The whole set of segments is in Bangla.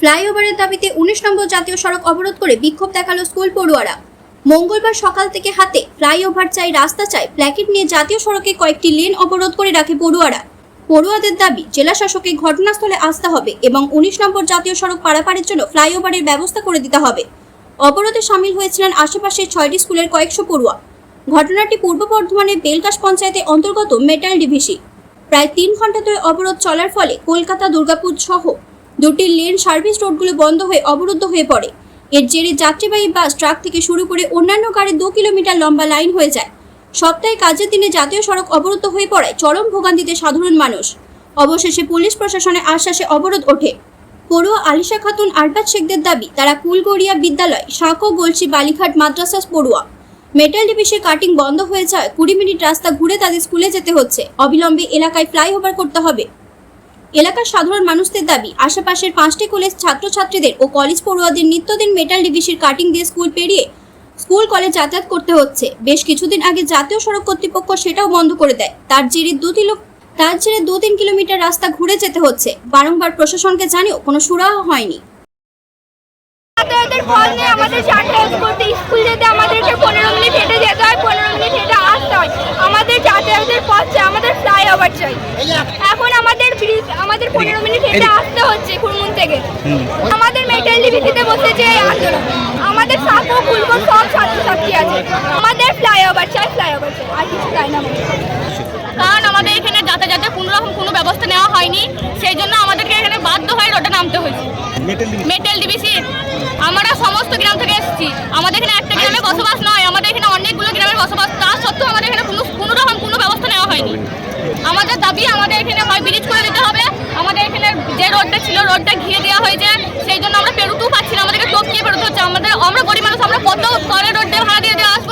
ফ্লাইওভারের দাবিতে উনিশ নম্বর জাতীয় সড়ক অবরোধ করে বিক্ষোভ দেখাল স্কুল পড়ুয়ারা। মঙ্গলবার সকাল থেকে হাতে ফ্লাইওভার চাই, রাস্তা চাই, প্ল্যাকেট নিয়ে জাতীয় সড়কে কয়েকটি লেন অবরোধ করে রাখে পড়ুয়ারা। পড়ুয়াদের দাবি, জেলা শাসকের ঘটনাস্থলে আসতে হবে এবং উনিশ নম্বর জাতীয় সড়ক পারাপারের জন্য ফ্লাইওভারের ব্যবস্থা করে দিতে হবে। অবরোধে সামিল হয়েছিলেন আশেপাশের ছয়টি স্কুলের কয়েকশো পড়ুয়া। ঘটনাটি পূর্ব বর্ধমানের বেলগাছ পঞ্চায়েতের অন্তর্গত মেটাল ডিভিসি। প্রায় তিন ঘণ্টা ধরে অবরোধ চলার ফলে কলকাতা, দুর্গাপুর সহ দুটি লেন সার্ভিস রোডগুলো বন্ধ হয়ে অবরুদ্ধ হয়ে পড়ে। এর জেরে যাত্রীবাহী বাস, ট্রাক থেকে শুরু করে অন্যান্য গাড়ির দু কিলোমিটার লম্বা লাইন হয়ে যায়। সপ্তাহে কাজের দিনে জাতীয় সড়ক অবরুদ্ধ হয়ে পড়ায় চরম ভোগান্তিতে সাধারণ মানুষ। অবশেষে পুলিশ প্রশাসনের আশ্বাসে অবরোধ ওঠে। পড়ুয়া আলিশা খাতুন, আরবাজ শেখদের দাবি, তারা কুলগড়িয়া বিদ্যালয়, সাঁকো গলসি বালিঘাট মাদ্রাসা পড়ুয়া। মেটাল ডিভিসের কাটিং বন্ধ হয়ে যায়, কুড়ি মিনিট রাস্তা ঘুরে তাদের স্কুলে যেতে হচ্ছে। অবিলম্বে এলাকায় ফ্লাইওভার করতে হবে। এলাকার সাধারণ মানুষদের দাবি আশেপাশের পাঁচটি কলেজ ছাত্রছাত্রীদের ও কলেজ পড়ুয়াদের নিত্যদিন মেটাল ডিভিসির কাটিং দিয়ে স্কুল পেরিয়ে স্কুল কলেজ যাতায়াত করতে হচ্ছে। বেশ কিছুদিন আগে জাতীয় সড়ক কর্তৃপক্ষ সেটাও বন্ধ করে দেয়। তার জেরে দু তিন তার জেরে দু তিন কিলোমিটার রাস্তা ঘুরে যেতে হচ্ছে। বারংবার প্রশাসনকে জানিয়েও কোনো সুরাহ হয়নি। যাতায়াতের ফল নেই আমাদের যাতায়াত করতে স্কুল যেতে আমাদেরকে পনেরো মিনিট হেঁটে যেতে হয় পনেরো মিনিট হেঁটে আসতে হয়। আমাদের যাতায়াতের পথ চাই আমাদের ফ্লাইওভার চাই। আমাদের পনেরো মিনিট হেঁটে আসতে হচ্ছে খুরমুন থেকে। আমাদের মেটাল ডিভিসিতে বসেছে এই আন্দোলন আমাদের সাঁকো ফুলকো সব ছাত্রছাত্রী আছে। আমাদের ফ্লাইওভার চাই ফ্লাইওভার চাই আর কিছু চাই না কারণ আমাদের এখানে যাতায়াতের কোনো রকম কোনো ব্যবস্থা নেওয়া হয়নি সেই জন্য আমাদেরকে এখানে বাধ্য হয়ে রোডে নামতে হয়েছে। মেটেল ডিবিসি আমরা সমস্ত গ্রাম থেকে এসেছি। আমাদের এখানে একটা গ্রামে বসবাস নয় আমাদের এখানে অনেকগুলো গ্রামের বসবাস তা সত্ত্বেও আমাদের এখানে কোনো কোনো রকম কোনো ব্যবস্থা নেওয়া হয়নি আমাদের দাবি আমাদের এখানে হয় ব্রিজ করে দিতে হবে আমাদের এখানে যে রোডটা ছিল রোডটা ঘিরে দেওয়া হয়েছে সেই জন্য আমরা পেরোতেও পাচ্ছি না আমাদেরকে টপকিয়ে পেরোতে হচ্ছে আমাদের আমরা গরিব মানুষ আমরা কত করে রোড দিয়ে ভাড়া দিয়ে দিয়ে আসব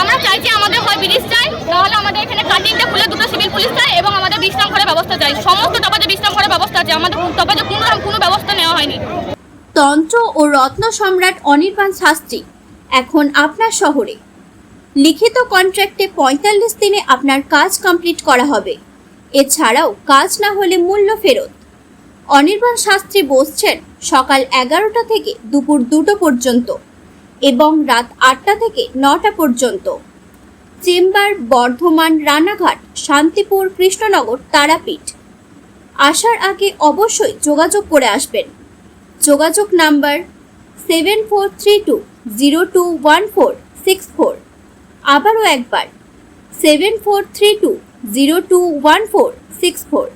আমরা চাইছি আমাদের হয় ব্রিজ চাই নাহলে আমাদের এখানে কাটিংটা খুলে দুটো সিভিল পুলিশ চাই এবং আমাদের বিশ্রাম করার ব্যবস্থা চাই সমস্ত টপাজে বিশ্রাম করার ব্যবস্থা আছে আমাদের টপাজে কোনো রকম কোনো ব্যবস্থা নেওয়া হয়নি। তন্ত্র ও রত্ন সম্রাট অনির্বাণ শাস্ত্রী, এখন আপনার শহরে। লিখিত কন্ট্রাক্টে পঁয়তাল্লিশ দিনে আপনার কাজ কমপ্লিট করা হবে। এছাড়াও কাজ না হলে মূল্য ফেরত। অনির্বাণ শাস্ত্রী বসছেন সকাল এগারোটা থেকে দুপুর দুটো পর্যন্ত এবং রাত আটটা থেকে নটা পর্যন্ত। চেম্বার বর্ধমান রানাঘাট শান্তিপুর কৃষ্ণনগর তারাপীঠ। আসার আগে অবশ্যই যোগাযোগ করে আসবেন। যোগাযোগ number seven four three two zero two one four six four আবারও একবার seven four three two zero two one four six four